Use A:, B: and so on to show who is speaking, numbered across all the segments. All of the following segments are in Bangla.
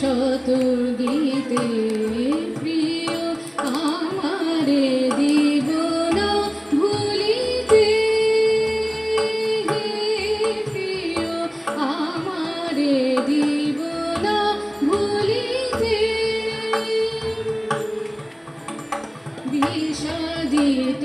A: শতুর্দিতে প্রিয় ভুলিতে। প্রিয় ভুলিতে বিষাদিত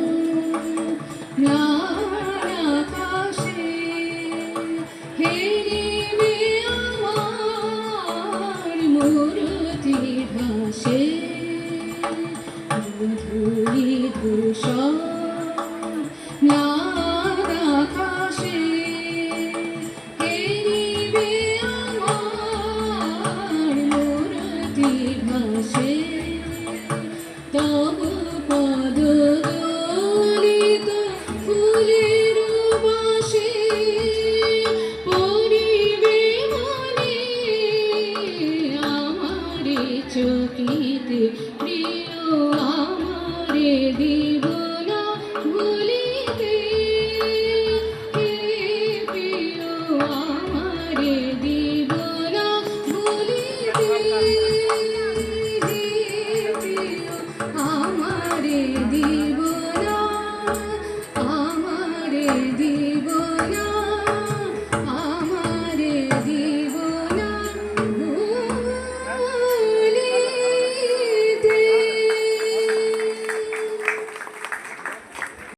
A: মরুতি ভাসে ধুলি ধূসর दी